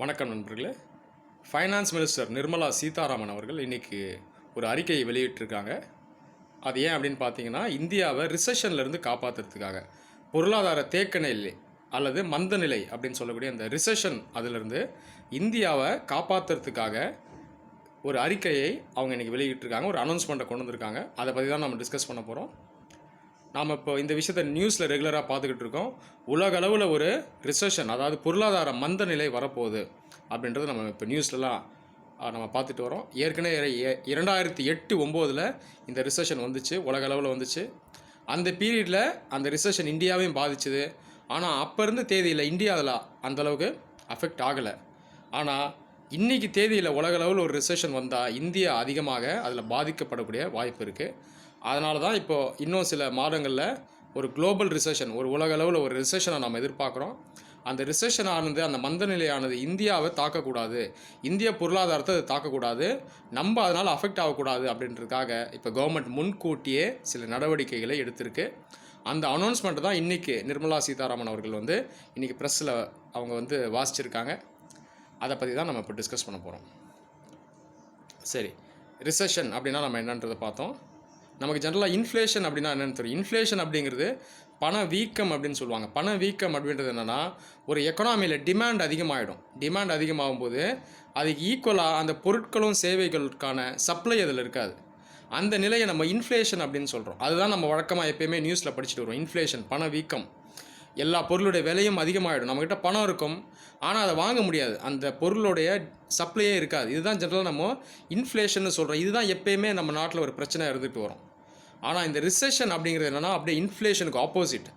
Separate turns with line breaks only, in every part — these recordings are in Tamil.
வணக்கம் நண்பர்களே. ஃபைனான்ஸ் மினிஸ்டர் நிர்மலா சீதாராமன் அவர்கள் இன்றைக்கி ஒரு அறிக்கையை வெளியிட்டிருக்காங்க. அது ஏன் அப்படின்னு பார்த்தீங்கன்னா இந்தியாவை ரிசெஷன்லேருந்து காப்பாற்றுறதுக்காக பொருளாதார தேக்க நிலை அல்லது மந்த நிலை அப்படின்னு சொல்லக்கூடிய அந்த ரிசெஷன் அதிலிருந்து இந்தியாவை காப்பாற்றுறதுக்காக ஒரு அறிக்கையை அவங்க இன்றைக்கி வெளியிட்டிருக்காங்க. ஒரு அனௌன்ஸ்மெண்ட்டை கொண்டு வந்திருக்காங்க. அதை பற்றி தான் நம்ம டிஸ்கஸ் பண்ண போகிறோம் நாம் இப்போ இந்த விஷயத்தை நியூஸில் ரெகுலராக பார்த்துக்கிட்டு இருக்கோம். உலக அளவில் ஒரு ரிசெஷன் அதாவது பொருளாதார மந்த நிலை வரப்போகுது அப்படின்றத நம்ம இப்போ நியூஸ்லலாம் நம்ம பார்த்துட்டு வரோம். ஏற்கனவே இரண்டாயிரத்தி எட்டு ஒம்போதில் இந்த ரிசெஷன் வந்துச்சு உலக அளவில் வந்துச்சு. அந்த பீரியடில் அந்த ரிசெஷன் இந்தியாவையும் பாதிச்சுது. ஆனால் அப்போ இருந்த தேதியில் இந்தியாவில் அந்தளவுக்கு அஃபெக்ட் ஆகலை. ஆனால் இன்றைக்கி தேதியில் உலக அளவில் ஒரு ரிசெஷன் வந்தால் இந்தியா அதிகமாக அதில் பாதிக்கப்படக்கூடிய வாய்ப்பு இருக்குது அதனால தான் இப்போது இன்னும் சில மாதங்களில் ஒரு குளோபல் ரிசெஷன் ஒரு உலக அளவில் ஒரு ரிசெஷனை நம்ம எதிர்பார்க்குறோம். அந்த ரிசெஷன் ஆனது அந்த மந்த நிலையானது இந்தியாவை தாக்கக்கூடாது. இந்திய பொருளாதாரத்தை அது தாக்கக்கூடாது. நம்ம அதனால் அஃபெக்ட் ஆகக்கூடாது அப்படின்றதுக்காக இப்போ கவர்மெண்ட் முன்கூட்டியே சில நடவடிக்கைகளை எடுத்திருக்கு. அந்த அனௌன்ஸ்மெண்ட் தான் இன்றைக்கி நிர்மலா சீதாராமன் அவர்கள் வந்து இன்றைக்கி ப்ரெஸ்ஸில் அவங்க வந்து வாசிச்சிருக்காங்க. அதை பற்றி தான் நம்ம இப்போ டிஸ்கஸ் பண்ண போகிறோம் சரி ரிசெஷன் அப்படின்னா நம்ம என்னன்றதை பார்த்தோம். நமக்கு ஜென்ரலாக இன்ஃப்ளேஷன் அப்படின்னா என்னென்னு தெரியும். இன்ஃப்ளேஷன் அப்படிங்கிறது பண வீக்கம் அப்படின்னு சொல்லுவாங்க. பண வீக்கம் அப்படின்றது என்னென்னா ஒரு எக்கனாமியில் டிமாண்ட் அதிகமாகிடும் டிமாண்ட் அதிகமாகும் போது அதுக்கு ஈக்குவலாக அந்த பொருட்களும் சேவைகளுக்கான சப்ளை அதில் இருக்காது. அந்த நிலையை நம்ம இன்ஃப்ளேஷன் அப்படின்னு சொல்கிறோம் அதுதான் நம்ம வழக்கமாக எப்பயுமே நியூஸில் படிச்சுட்டு வரோம் இன்ஃப்ளேஷன் பண வீக்கம். எல்லா பொருளுடைய விலையும் அதிகமாகிடும் நம்மக்கிட்ட பணம் இருக்கும். ஆனால் அதை வாங்க முடியாது. அந்த பொருளுடைய சப்ளையே இருக்காது. இதுதான் ஜென்ரலாக நம்ம இன்ஃப்ளேஷன் சொல்கிறோம் இதுதான் எப்பயுமே நம்ம நாட்டில் ஒரு பிரச்சனை இருந்துட்டு வரும். ஆனால் இந்த ரிசெஷன் அப்படிங்கிறது என்னென்னா அப்படியே இன்ஃப்ளேஷனுக்கு ஆப்போசிட்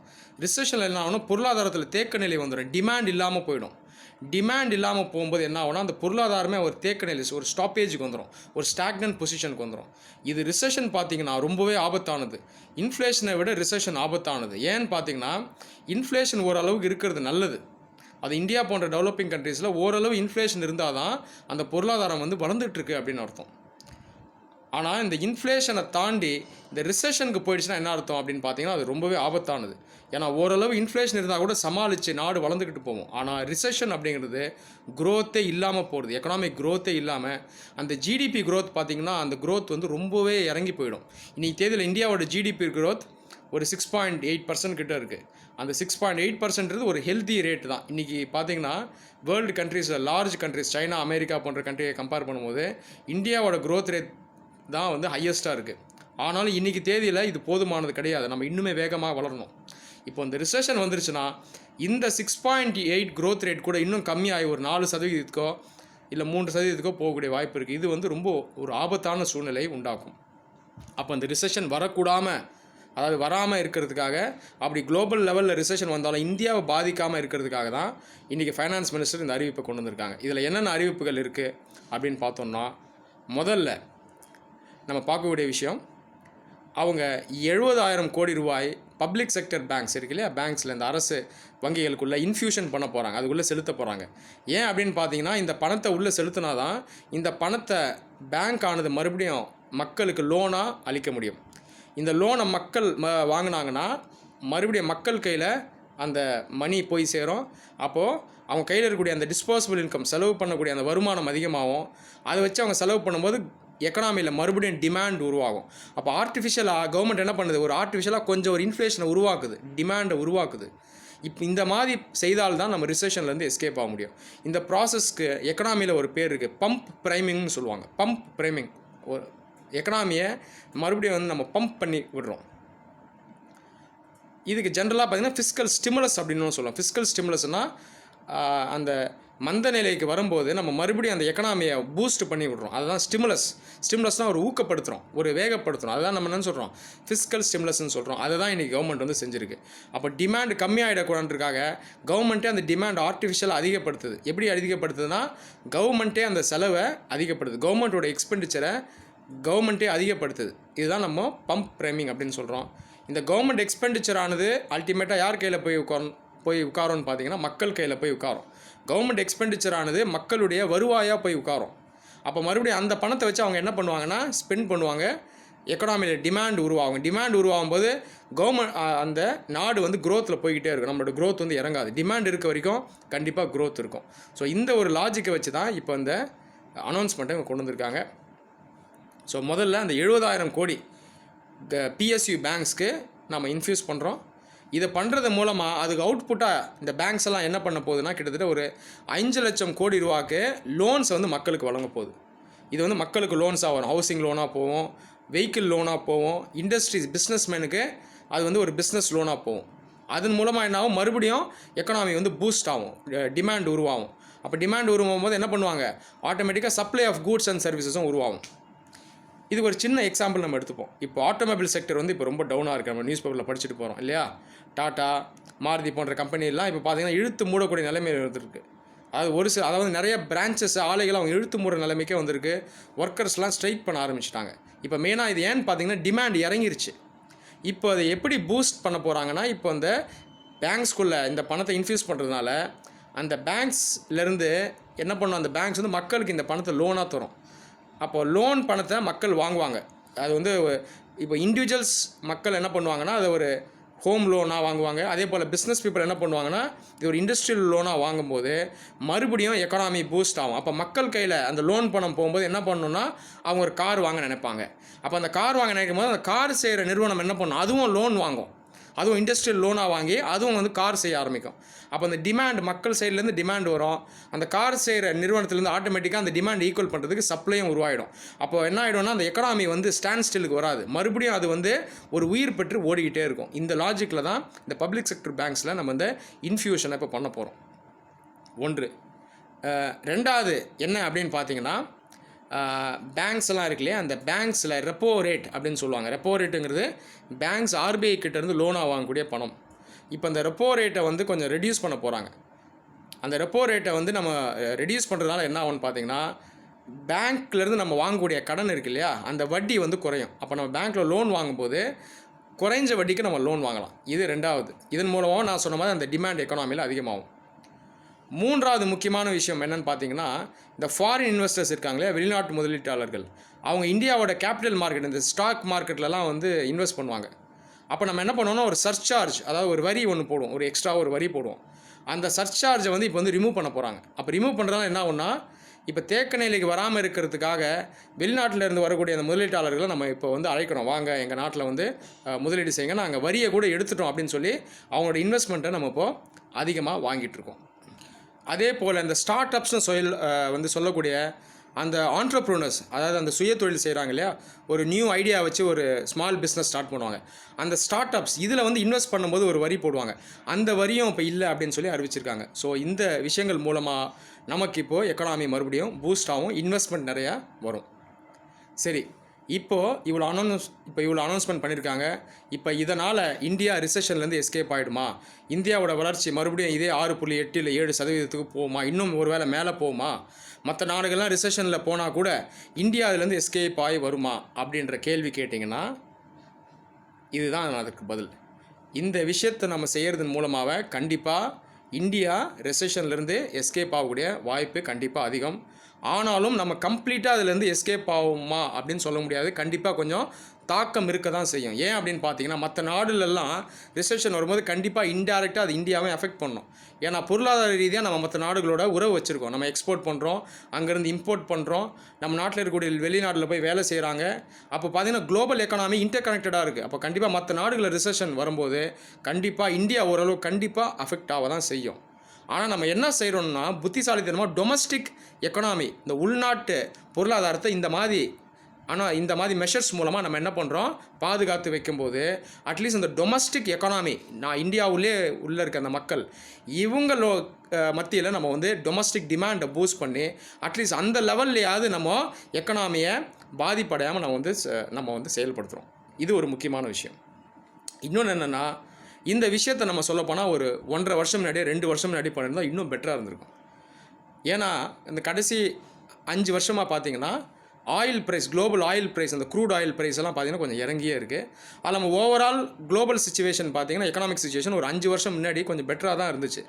ரிசெஷனில் என்ன ஆகணும் பொருளாதாரத்தில் தேக்க நிலை வந்துடும் டிமாண்ட் இல்லாமல் போயிடும். டிமாண்ட் இல்லாமல் போகும்போது என்ன ஆகும்னா அந்த பொருளாதாரமே ஒரு தேக்க நிலை ஒரு ஸ்டாப்பேஜுக்கு வந்துடும் ஒரு ஸ்டாக்னன்ட் பொசிஷனுக்கு வந்துடும் இது ரிசெஷன் பார்த்தீங்கன்னா ரொம்பவே ஆபத்தானது. இன்ஃப்ளேஷனை விட ரிசெஷன் ஆபத்தானது. ஏன்னு பார்த்தீங்கன்னா இன்ஃப்ளேஷன் ஓரளவுக்கு இருக்கிறது நல்லது. அது இந்தியா போன்ற டெவலப்பிங் கண்ட்ரீஸில் ஓரளவு இன்ஃப்ளேஷன் இருந்தால் தான் அந்த பொருளாதாரம் வந்து வளர்ந்துட்டுருக்கு அப்படின்னு அர்த்தம். ஆனால் இந்த இன்ஃப்ளேஷனை தாண்டி இந்த ரிசெஷனுக்கு போயிடுச்சுன்னா என்ன அர்த்தம் அப்படின்னு பார்த்தீங்கன்னா அது ரொம்பவே ஆபத்தானது. ஏன்னா ஓரளவு இன்ஃப்ளேஷன் இருந்தால் கூட சமாளித்து நாடு வளர்ந்துக்கிட்டு போகும். ஆனால் ரிசெஷன் அப்படிங்கிறது க்ரோத்தே இல்லாமல் போகிறது எக்கனாமிக் க்ரோத்தே இல்லாமல் அந்த ஜிடிபி க்ரோத் பார்த்தீங்கன்னா அந்த க்ரோத் வந்து ரொம்பவே இறங்கி போயிடும். இன்றைக்கி தேதியில் இந்தியாவோட ஜிடிபி க்ரோத் ஒரு சிக்ஸ் பாயிண்ட் எயிட் பர்சன்ட் கிட்ட இருக்குது அந்த சிக்ஸ் பாயிண்ட் எயிட் பர்சன்ட்றது ஒரு ஹெல்த்தி ரேட் தான். இன்றைக்கி பார்த்தீங்கன்னா world countries large countries China America போன்ற கண்ட்ரியை கம்பேர் பண்ணும்போது இந்தியாவோட க்ரோத் ரேட் தான் வந்து ஹையஸ்ட்டாக இருக்குது ஆனாலும் இன்றைக்கி தேதியில் இது போதுமானது கிடையாது. நம்ம இன்னுமே வேகமாக வளரணும். இப்போ இந்த ரிசெஷன் வந்துருச்சுன்னா இந்த six point eight growth rate கூட இன்னும் கம்மியாகி ஒரு நாலு சதவீதத்துக்கோ இல்லை மூன்று சதவீதத்துக்கோ போகக்கூடிய வாய்ப்பு இருக்குது இது வந்து ரொம்ப ஒரு ஆபத்தான சூழ்நிலை உண்டாக்கும். அப்போ அந்த ரிசெஷன் வரக்கூடாமல் அதாவது வராமல் இருக்கிறதுக்காக அப்படி குளோபல் லெவலில் ரிசெஷன் வந்தாலும் இந்தியாவை பாதிக்காமல் இருக்கிறதுக்காக தான் இன்றைக்கி ஃபைனான்ஸ் மினிஸ்டர் இந்த அறிவிப்பை கொண்டு வந்திருக்காங்க. இதில் என்னென்ன அறிவிப்புகள் இருக்குது அப்படின்னு பார்த்தோம்னா முதல்ல நம்ம பார்க்கக்கூடிய விஷயம் அவங்க எழுபதாயிரம் கோடி ரூபாய் பப்ளிக் செக்டர் பேங்க்ஸ் இருக்கு இல்லையா? பேங்க்ஸில் இந்த அரசு வங்கிகளுக்குள்ளே இன்ஃபியூஷன் பண்ண போகிறாங்க அதுக்குள்ளே செலுத்த போகிறாங்க ஏன் அப்படின்னு பார்த்தீங்கன்னா இந்த பணத்தை உள்ளே செலுத்தினா தான் இந்த பணத்தை பேங்க் ஆனது மறுபடியும் மக்களுக்கு லோனாக அளிக்க முடியும். இந்த லோனை மக்கள் ம வாங்கினாங்கன்னா மறுபடியும் மக்கள் கையில் அந்த மணி போய் சேரும். அப்போது அவங்க கையில் இருக்கக்கூடிய அந்த டிஸ்போசபிள் இன்கம் செலவு பண்ணக்கூடிய அந்த வருமானம் அதிகமாகும். அதை வச்சு அவங்க செலவு பண்ணும்போது எக்கனாமியில் மறுபடியும் டிமாண்ட் உருவாகும். அப்போ ஆர்டிஃபிஷியலாக கவர்மெண்ட் என்ன பண்ணுது? ஒரு ஆர்டிஃபிஷியலாக கொஞ்சம் ஒரு இன்ஃப்ளேஷனை உருவாக்குது. டிமாண்டை உருவாக்குது. இப்போ இந்த மாதிரி செய்தால் தான் நம்ம ரிசெஷன்லேருந்து எஸ்கேப் ஆக முடியும். இந்த ப்ராசஸ்க்கு எக்கனாமியில் ஒரு பேர் இருக்குது பம்ப் ப்ரைமிங்னு சொல்லுவாங்க. பம்ப் ப்ரைமிங் ஒரு எக்கனாமியை மறுபடியும் வந்து நம்ம பம்ப் பண்ணி விடுறோம். இதுக்கு ஜென்ரலாக பார்த்தீங்கன்னா ஃபிஸ்கல் ஸ்டிமுலஸ் அப்படின்னு சொல்லுவோம் ஃபிஸ்கல் ஸ்டிமுலஸ்னால் அந்த மந்த நிலைக்கு வரும்போது நம்ம மறுபடியும் அந்த எக்கனாமியை பூஸ்ட் பண்ணி விடுறோம். அதுதான் ஸ்டிமுலஸ் ஸ்டிமுலஸ்னால் ஒரு ஊக்கப்படுத்துகிறோம் ஒரு வேகப்படுத்துகிறோம் அதுதான் நம்ம என்ன சொல்கிறோம் ஃபிஸ்கல் ஸ்டிமுலஸ்ன்னு சொல்கிறோம் அதை தான் இன்றைக்கி கவர்மெண்ட் வந்து செஞ்சுருக்கு. அப்போ டிமாண்ட் கம்மியாகிடக்கூடாதுக்காக கவர்மெண்ட்டே அந்த டிமாண்ட் ஆர்டிஃபிஷியல் அதிகப்படுத்துது. எப்படி அதிகப்படுத்துதுன்னா கவர்மெண்ட்டே அந்த செலவை அதிகப்படுத்துது. கவர்மெண்ட்டோட எக்ஸ்பெண்டிச்சரை கவர்மெண்ட்டே அதிகப்படுத்துது. இதுதான் நம்ம பம்ப் ப்ரைமிங் அப்படின்னு சொல்கிறோம் இந்த கவர்மெண்ட் எக்ஸ்பெண்டிச்சர் ஆனது அல்டிமேட்டாக யார் கையில் போய் உட்காரும் போய் உட்காரோன்னு பார்த்தீங்கன்னா மக்கள் கையில் போய் உட்காரும். கவர்மெண்ட் எக்ஸ்பெண்டிச்சர் ஆனது மக்களுடைய வருவாயாக போய் உட்காரும். அப்போ மறுபடியும் அந்த பணத்தை வச்சு அவங்க என்ன பண்ணுவாங்கன்னா ஸ்பெண்ட் பண்ணுவாங்க. எக்கனாமியில் டிமாண்ட் உருவாகும். டிமாண்ட் உருவாகும் போது கவர்மெண்ட் அந்த நாடு வந்து க்ரோத்தில் போய்கிட்டே இருக்கும். நம்மளோட க்ரோத் வந்து இறங்காது. டிமாண்ட் இருக்க வரைக்கும் கண்டிப்பாக க்ரோத் இருக்கும். ஸோ இந்த ஒரு லாஜிக்கை வச்சு தான் இப்போ இந்த அனௌன்ஸ்மெண்ட்டை கொண்டு வந்திருக்காங்க. ஸோ முதல்ல அந்த எழுபதாயிரம் கோடி பிஎஸ்யூ பேங்க்ஸ்க்கு நம்ம இன்ஃப்யூஸ் பண்ணுறோம் இதை பண்ணுறது மூலமாக அதுக்கு அவுட்புட்டாக இந்த பேங்க்ஸ் எல்லாம் என்ன பண்ண போகுதுன்னா கிட்டத்தட்ட ஒரு அஞ்சு லட்சம் கோடி ரூபாய்க்கு லோன்ஸ் வந்து மக்களுக்கு வழங்க போகுது. இது வந்து மக்களுக்கு லோன்ஸாக வரும். ஹவுசிங் லோனாக போவோம் வெஹிக்கிள் லோனாக போவோம் இண்டஸ்ட்ரீஸ் பிஸ்னஸ்மேனுக்கு அது வந்து ஒரு பிஸ்னஸ் லோனாக போகும். அதன் மூலமாக என்ன ஆகும்? மறுபடியும் எக்கனாமி வந்து பூஸ்ட் ஆகும். டிமாண்ட் உருவாகும். அப்போ டிமாண்ட் உருவாகும் போது என்ன பண்ணுவாங்க? ஆட்டோமேட்டிக்காக சப்ளை ஆஃப் கூட்ஸ் அண்ட் சர்வீசஸும் உருவாகும். இது ஒரு சின்ன எக்ஸாம்பிள் நம்ம எடுத்துப்போம். இப்போ ஆட்டோமொபைல் செக்டர் வந்து இப்போ ரொம்ப டவுனாக இருக்குது நம்ம நியூஸ் பேப்பரில் படிச்சுட்டு போகிறோம் இல்லையா? டாட்டா மாருதி போன்ற கம்பெனிலாம் இப்போ பார்த்தீங்கன்னா இழுத்து மூடக்கூடிய நிலைமையில் இருந்திருக்கு. அது ஒரு சில அதாவது நிறைய பிரான்ச்சஸ் ஆலைகள் அவங்க இழுத்து மூடுற நிலைமைக்கே வந்திருக்கு. ஒர்க்கர்ஸ்லாம் ஸ்ட்ரைக் பண்ண ஆரம்பிச்சிட்டாங்க. இப்போ மெயினாக இது ஏன்னு பார்த்தீங்கன்னா டிமாண்ட் இறங்கிருச்சு. இப்போ அதை எப்படி பூஸ்ட் பண்ண போகிறாங்கன்னா இப்போ அந்த பேங்க்ஸ்குள்ளே இந்த பணத்தை இன்ஃப்யூஸ் பண்ணுறதுனால அந்த பேங்க்ஸ்லேருந்து என்ன பண்ணும்? அந்த பேங்க்ஸ் வந்து மக்களுக்கு இந்த பணத்தை லோனாக தரும். அப்போ லோன் பணத்தை மக்கள் வாங்குவாங்க. அது வந்து இப்போ இண்டிவிஜுவல்ஸ் மக்கள் என்ன பண்ணுவாங்கன்னா அதை ஒரு ஹோம் லோனாக வாங்குவாங்க. அதே போல் பிஸ்னஸ் பீப்புள் என்ன பண்ணுவாங்கன்னா இது ஒரு இண்டஸ்ட்ரியல் லோனாக வாங்கும்போது மறுபடியும் எக்கனாமி பூஸ்ட் ஆகும். அப்போ மக்கள் கையில் அந்த லோன் பணம் போகும்போது என்ன பண்ணணும்னா அவங்க ஒரு கார் வாங்க நினைப்பாங்க. அப்போ அந்த கார் வாங்க நினைக்கும் போது அந்த கார் செய்கிற நிறுவனம் என்ன பண்ணும்? அதுவும் லோன் வாங்கும். அதுவும் இண்டஸ்ட்ரியல் லோனாக வாங்கி அதுவும் வந்து கார் செய்ய ஆரம்பிக்கும். அப்போ அந்த டிமாண்ட் மக்கள் சைட்லேருந்து டிமாண்ட் வரும். அந்த கார் செய்கிற நிறுவனத்துலேருந்து ஆட்டோமேட்டிக்காக அந்த டிமாண்ட் ஈக்குவல் பண்ணுறதுக்கு சப்ளையும் உருவாயிடும். அப்போ என்ன ஆகிடும்னா அந்த எக்கனாமி வந்து ஸ்டாண்ட் ஸ்டில்லுக்கு வராது. மறுபடியும் அது வந்து ஒரு உயிர் பெற்று ஓடிக்கிட்டே இருக்கும். இந்த லாஜிக்கில் தான் இந்த பப்ளிக் செக்டர் பேங்க்ஸில் நம்ம இந்த இன்ஃபியூஷனை இப்போ பண்ண போகிறோம் ஒன்று. ரெண்டாவது என்ன அப்படின்னு பார்த்தீங்கன்னா பேங்க்ஸ் எல்லாம் இருக்கு இல்லையா? அந்த பேங்க்ஸில் ரெப்போ ரேட் அப்படின்னு சொல்லுவாங்க. ரெப்போ ரேட்டுங்கிறது பேங்க்ஸ் ஆர்பிஐ கிட்டேருந்து லோனாக வாங்கக்கூடிய பணம். இப்போ அந்த ரெப்போ ரேட்டை வந்து கொஞ்சம் ரெடியூஸ் பண்ண போகிறாங்க அந்த ரெப்போ ரேட்டை வந்து நம்ம ரெடியூஸ் பண்ணுறதுனால என்ன ஆகும்னு பார்த்தீங்கன்னா பேங்க்லேருந்து நம்ம வாங்கக்கூடிய கடன் இருக்கு இல்லையா? அந்த வட்டி வந்து குறையும். அப்போ நம்ம பேங்க்கில் லோன் வாங்கும்போது குறைஞ்ச வட்டிக்கு நம்ம லோன் வாங்கலாம். இது ரெண்டாவது. இதன் மூலமாக நான் சொன்ன மாதிரி அந்த டிமாண்ட் எக்கனாமியில் அதிகமாகும். மூன்றாவது முக்கியமான விஷயம் என்னன்னு பார்த்தீங்கன்னா இந்த ஃபாரின் இன்வெஸ்டர்ஸ் இருக்காங்களே வெளிநாட்டு முதலீட்டாளர்கள். அவங்க இந்தியாவோட கேபிட்டல் மார்க்கெட் இந்த ஸ்டாக் மார்க்கெட்லலாம் வந்து இன்வெஸ்ட் பண்ணுவாங்க. அப்போ நம்ம என்ன பண்ணுவோம்னா ஒரு சர்ச்சார்ஜ் அதாவது ஒரு வரி ஒன்று போடுவோம். ஒரு எக்ஸ்ட்ரா ஒரு வரி போடுவோம். அந்த சர்ச்சார்ஜை வந்து இப்போ வந்து ரிமூவ் பண்ண போகிறாங்க அப்போ ரிமூவ் பண்ணுறதுனால என்ன ஆகும்னா இப்போ தேக்க நிலைக்கு வராமல் இருக்கிறதுக்காக வெளிநாட்டில் இருந்து வரக்கூடிய அந்த முதலீட்டாளர்களை நம்ம இப்போ வந்து அழைக்கிறோம். வாங்க எங்கள் நாட்டில் வந்து முதலீடு செய்யுங்க. நாங்கள் வரியை கூட எடுத்துட்டோம் அப்படின்னு சொல்லி அவங்களோட இன்வெஸ்ட்மெண்ட்டை நம்ம இப்போ அதிகமாக வாங்கிட்டுருக்கோம் அதே போல் இந்த ஸ்டார்ட் அப்ஸ்னு சொல் வந்து சொல்லக்கூடிய அந்த ஆண்டர்ப்ரூனர்ஸ் அதாவது அந்த சுய தொழில் செய்கிறாங்க இல்லையா ஒரு நியூ ஐடியா வச்சு ஒரு ஸ்மால் பிஸ்னஸ் ஸ்டார்ட் பண்ணுவாங்க. அந்த ஸ்டார்ட் அப்ஸ் இதில் வந்து இன்வெஸ்ட் பண்ணும்போது ஒரு வரி போடுவாங்க. அந்த வரியும் இப்போ இல்லை அப்படின்னு சொல்லி அறிவிச்சிருக்காங்க. ஸோ இந்த விஷயங்கள் மூலமாக நமக்கு இப்போது எக்கனாமி மறுபடியும் பூஸ்ட் ஆகும் இன்வெஸ்ட்மெண்ட் நிறையா வரும். சரி இப்போது இவ்வளோ அனௌன்ஸ் இப்போ இவ்வளோ அனௌன்ஸ்மெண்ட் பண்ணியிருக்காங்க இப்போ இதனால் இந்தியா ரிசெஷன்லேருந்து எஸ்கேப் ஆகிடுமா இந்தியாவோட வளர்ச்சி மறுபடியும் இதே ஆறு புள்ளி எட்டு இல்லை ஏழு சதவீதத்துக்கு போகுமா? இன்னும் ஒரு வேளை மேலே போகுமா? மற்ற நாடுகள்லாம் ரிசெஷனில் போனால் கூட இந்தியா அதுலேருந்து எஸ்கேப் ஆகி வருமா? அப்படின்ற கேள்வி கேட்டிங்கன்னா இதுதான் அதுக்கு பதில். இந்த விஷயத்தை நம்ம செய்கிறதன் மூலமாக கண்டிப்பாக இந்தியா ரெசெஷன்லேருந்து எஸ்கேப் ஆகக்கூடிய வாய்ப்பு கண்டிப்பாக அதிகம். ஆனாலும் நம்ம கம்ப்ளீட்டாக அதுலேருந்து எஸ்கேப் ஆகுமா அப்படின்னு சொல்ல முடியாது. கண்டிப்பாக கொஞ்சம் தாக்கம் இருக்க தான் செய்யும். ஏன் அப்படின்னு பார்த்தீங்கன்னா மற்ற நாடுலெல்லாம் ரிசெப்ஷன் வரும்போது கண்டிப்பாக இன்டெரக்டாக அது இந்தியாவை அஃபெக்ட் பண்ணும். ஏன்னா பொருளாதார ரீதியாக நம்ம மற்ற நாடுகளோட உறவு வச்சுருக்கோம். நம்ம எக்ஸ்போர்ட் பண்ணுறோம் அங்கேருந்து இம்போர்ட் பண்ணுறோம் நம்ம நாட்டில் இருக்கக்கூடிய வெளிநாட்டில் போய் வேலை செய்கிறாங்க அப்போ பார்த்தீங்கன்னா குளோபல் எக்கனாமி இன்டர் கனெக்டடாக இருக்குது அப்போ கண்டிப்பாக மற்ற நாடுகளில் ரிசெஷன் வரும்போது கண்டிப்பாக இந்தியா ஓரளவு கண்டிப்பாக அஃபெக்ட் ஆக தான் செய்யும். ஆனால் நம்ம என்ன செய்கிறோம்னா புத்திசாலித்தனமாக டொமஸ்டிக் எக்கனாமி இந்த உள்நாட்டு பொருளாதாரத்தை இந்த மாதிரி ஆனால் இந்த மாதிரி மெஷர்ஸ் மூலமாக நம்ம என்ன பண்ணுறோம் பாதுகாத்து வைக்கும்போது அட்லீஸ்ட் அந்த டொமஸ்டிக் எக்கனாமி நான் இந்தியாவுலே உள்ளே இருக்க அந்த மக்கள் இவங்களோ மத்தியில் நம்ம வந்து டொமஸ்டிக் டிமாண்டை பூஸ்ட் பண்ணி அட்லீஸ்ட் அந்த லெவல்லையாவது நம்ம எக்கனாமியை பாதிப்படையாமல் நம்ம வந்து ச- நம்ம வந்து செயல்படுத்துகிறோம் இது ஒரு முக்கியமான விஷயம். இன்னொன்று என்னென்னா இந்த விஷயத்தை நம்ம சொல்லப்போனால் ஒரு ஒன்றரை வருஷம் முன்னாடியே ரெண்டு வருஷம் முன்னாடி பண்ணியிருந்தால் இன்னும் பெட்டராக இருந்திருக்கும். ஏன்னா இந்த கடைசி அஞ்சு வருஷமாக பார்த்தீங்கன்னா oil price global oil price அந்த க்ரூட் ஆயில் ப்ரைஸ் எல்லாம் பார்த்தீங்கன்னா கொஞ்சம் இறங்கியே இருக்குது அதில் நம்ம ஓவரால் குளோபல் சுச்சுவேஷன் பார்த்தீங்கன்னா எக்கனாமிக் சுச்சுவேஷன் ஒரு அஞ்சு வருஷம் முன்னாடி கொஞ்சம் பெட்டராக தான் இருந்துச்சு.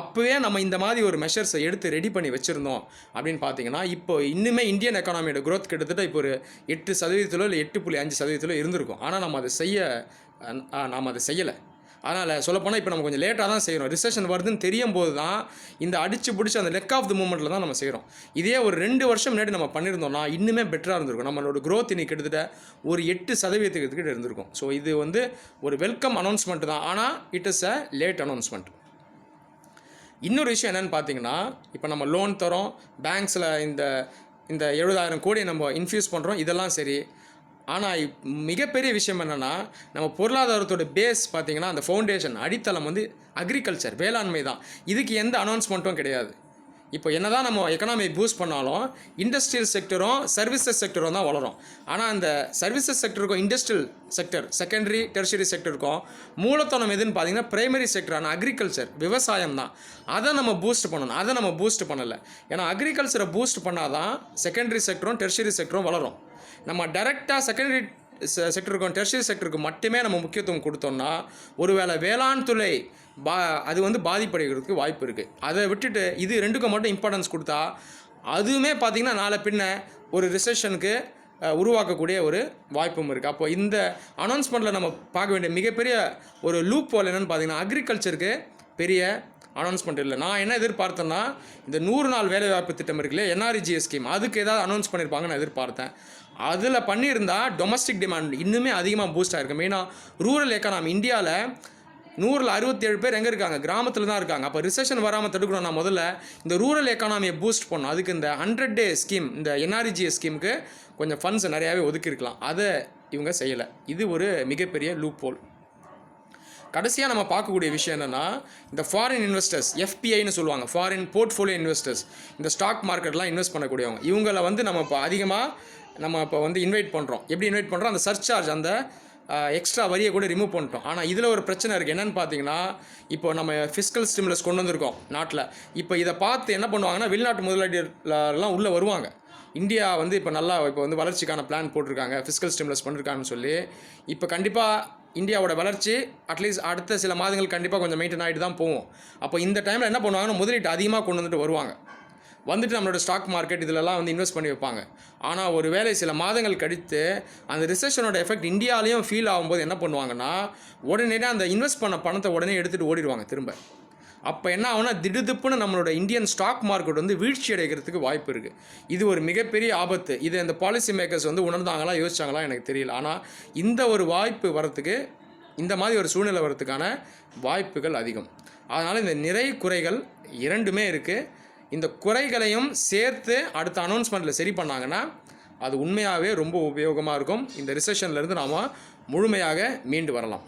அப்போவே நம்ம இந்த மாதிரி ஒரு மெஷர்ஸை எடுத்து ரெடி பண்ணி வச்சுருந்தோம் அப்படின்னு பார்த்தீங்கன்னா இப்போ இன்னுமே இந்தியன் எக்கானமியோட க்ரோத் கிட்டத்தட்ட இப்போ ஒரு எட்டு சதவீதத்திலோ இல்லை எட்டு புள்ளி அஞ்சு சதவீதத்திலோ இருந்திருக்கும். ஆனால் நம்ம அதை செய்ய நாம் அதை செய்யலை. அதனால் சொல்லப்போனால் இப்போ நம்ம கொஞ்சம் லேட்டாக தான் செய்கிறோம் ரிசெஷன் வருதுன்னு தெரியும் போது தான் இந்த அடிச்சு பிடிச்சி அந்த லெக் ஆஃப் த மூமெண்ட்டில் தான் நம்ம செய்கிறோம் இதே ஒரு ரெண்டு வருஷம் முன்னாடி நம்ம பண்ணியிருந்தோம்னா இன்னுமே பெட்டராக இருந்திருக்கும். நம்மளோட க்ரோத் இன்னைக்கு கிட்டத்தட்ட ஒரு எட்டு சதவீதத்துக்கு கிட்ட இருந்திருக்கும். ஸோ இது வந்து ஒரு வெல்கம் அனௌன்ஸ்மெண்ட் தான். ஆனால் it is a late announcement இன்னொரு விஷயம் என்னன்னு பார்த்தீங்கன்னா இப்போ நம்ம லோன் தரோம் பேங்க்ஸில் இந்த இந்த எழுபதாயிரம் கோடி நம்ம இன்ஃப்யூஸ் பண்ணுறோம் இதெல்லாம் சரி. ஆனால் மிகப்பெரிய விஷயம் என்னென்னா நம்ம பொருளாதாரத்தோட பேஸ் பார்த்தீங்கன்னா அந்த ஃபவுண்டேஷன் அடித்தளம் வந்து அக்ரிகல்ச்சர் வேளாண்மை தான். இதுக்கு எந்த அனௌன்ஸ்மெண்ட்டும் கிடையாது. இப்போ என்னதான் நம்ம எக்கனாமி பூஸ்ட் பண்ணாலும் இண்டஸ்ட்ரியல் செக்டரும் சர்வீசஸ் செக்டரும் தான் வளரும். ஆனால் அந்த சர்வீசஸ் செக்டருக்கும் இண்டஸ்ட்ரியல் செக்டர் செகண்டரி டெர்ஷரி செக்டருக்கும் மூலத்தனம் எதுன்னு பார்த்தீங்கன்னா பிரைமரி செக்டரான அக்ரிகல்ச்சர் விவசாயம் தான். அதை நம்ம பூஸ்ட் பண்ணணும். அதை நம்ம பூஸ்ட் பண்ணலை. ஏன்னா அக்ரிகல்ச்சரை பூஸ்ட் பண்ணால் தான் செகண்டரி செக்டரும் டெர்ஷரி செக்டரும் வளரும். நம்ம டைரெக்டாக செகண்டரி செக்டருக்கும் டெர்ஷரி செக்டருக்கு மட்டுமே நம்ம முக்கியத்துவம் கொடுத்தோம்னா ஒருவேளை வேளாண் துறை பா அது வந்து பாதிப்படைகிறதுக்கு வாய்ப்பு இருக்குது அதை விட்டுட்டு இது ரெண்டுக்கும் மட்டும் இம்பார்ட்டன்ஸ் கொடுத்தா அதுவுமே பார்த்திங்கன்னா நாளை பின்ன ஒரு ரிசெஷனுக்கு உருவாக்கக்கூடிய ஒரு வாய்ப்பும் இருக்குது அப்போ இந்த அனௌன்ஸ்மெண்ட்டில் நம்ம பார்க்க வேண்டிய மிகப்பெரிய ஒரு லூப் போல் என்னென்னு பார்த்தீங்கன்னா அக்ரிகல்ச்சருக்கு பெரிய அனௌன்ஸ்மெண்ட் இல்லை. நான் என்ன எதிர்பார்த்தேன்னா இந்த நூறு நாள் வேலைவாய்ப்பு திட்டம் இருக்குல்ல என்ஆர்ஜிஎஸ் ஸ்கீம் அதுக்கு ஏதாவது அனௌன்ஸ் பண்ணியிருப்பாங்கன்னு நான் எதிர்பார்த்தேன். அதில் பண்ணியிருந்தா டொமஸ்டிக் டிமாண்ட் இன்னுமே அதிகமாக பூஸ்ட் ஆகிருக்கு மெயினாக ரூரல் எக்கனாமி இந்தியாவில் நூறில் அறுபத்தேழு பேர் எங்கே இருக்காங்க? கிராமத்தில் தான் இருக்காங்க. அப்போ ரிசெஷன் வராமல் தடுக்கணும்னா முதல்ல இந்த ரூரல் எக்கானமியை பூஸ்ட் பண்ணணும். அதுக்கு இந்த ஹண்ட்ரட் டே ஸ்கீம் இந்த என்ஆர்ஜிஎஸ் ஸ்கீமுக்கு கொஞ்சம் ஃபண்ட்ஸ் நிறையாவே ஒதுக்கியிருக்கலாம். அதை இவங்க செய்யலை. இது ஒரு மிகப்பெரிய லூப் போல் கடைசியாக நம்ம பார்க்கக்கூடிய விஷயம் என்னென்னா இந்த ஃபாரின் இன்வெஸ்டர்ஸ் எஃபிஐன்னு சொல்லுவாங்க ஃபாரின் போர்ட்ஃபோலியோ இன்வெஸ்டர்ஸ் இந்த ஸ்டாக் மார்க்கெட்லாம் இன்வெஸ்ட் பண்ணக்கூடியவங்க. இவங்களை வந்து நம்ம இப்போ அதிகமாக நம்ம இப்போ வந்து இன்வைட் பண்ணுறோம் எப்படி இன்வைட் பண்ணுறோம் அந்த சர்ச்சார்ஜ் அந்த எக்ஸ்ட்ரா வரியை கூட ரிமூவ் பண்ணிட்டோம். ஆனால் இதில் ஒரு பிரச்சனை இருக்குது என்னென்னு பார்த்தீங்கன்னா இப்போ நம்ம ஃபிஸ்கல் ஸ்டிமுலஸ் கொண்டு வந்திருக்கோம் நாட்டில். இப்போ இதை பார்த்து என்ன பண்ணுவாங்கன்னா வெளிநாட்டு முதலாளிகள்லாம் உள்ளே வருவாங்க. இந்தியா வந்து இப்போ நல்லா இப்போ வந்து வளர்ச்சிக்கான பிளான் போட்டிருக்காங்க. ஃபிஸ்கல் ஸ்டிமுலஸ் பண்ணிருக்காங்கன்னு சொல்லி. இப்போ கண்டிப்பாக இந்தியாவோட வளர்ச்சி அட்லீஸ்ட் அடுத்த சில மாதங்கள் கண்டிப்பாக கொஞ்சம் மெயின்டைன் ஆகிட்டு தான் போகும் அப்போ இந்த டைமில் என்ன பண்ணுவாங்கன்னா முதலீட்டு அதிகமாக கொண்டு வந்துட்டு வருவாங்க. வந்துட்டு நம்மளோட ஸ்டாக் மார்க்கெட் இதிலலாம் வந்து இன்வெஸ்ட் பண்ணி வைப்பாங்க. ஆனால் ஒரு வேளை சில மாதங்கள் கழித்து அந்த ரிசெஷனோட எஃபெக்ட் இந்தியாலேயும் ஃபீல் ஆகும்போது என்ன பண்ணுவாங்கன்னா உடனே அந்த இன்வெஸ்ட் பண்ண பணத்தை உடனே எடுத்துகிட்டு ஓடிடுவாங்க திரும்ப. அப்போ என்ன ஆகுனா திடுதிப்புன்னு நம்மளோட இந்தியன் ஸ்டாக் மார்க்கெட் வந்து வீழ்ச்சி அடைகிறதுக்கு வாய்ப்பு இருக்குது இது ஒரு மிகப்பெரிய ஆபத்து. இது இந்த பாலிசி மேக்கர்ஸ் வந்து உணர்ந்தாங்களா யோசிச்சாங்களா எனக்கு தெரியல. ஆனால் இந்த ஒரு வாய்ப்பு வரத்துக்கு இந்த மாதிரி ஒரு சூழ்நிலை வரத்துக்கான வாய்ப்புகள் அதிகம். அதனால் இந்த நிறை குறைகள் இரண்டுமே இருக்குது இந்த குறைகளையும் சேர்த்து அடுத்த அனௌன்ஸ்மெண்ட்டில் சரி பண்ணாங்கன்னா அது உண்மையாகவே ரொம்ப உபயோகமாக இருக்கும். இந்த ரிசெஷன்லேருந்து நாம் முழுமையாக மீண்டு வரலாம்.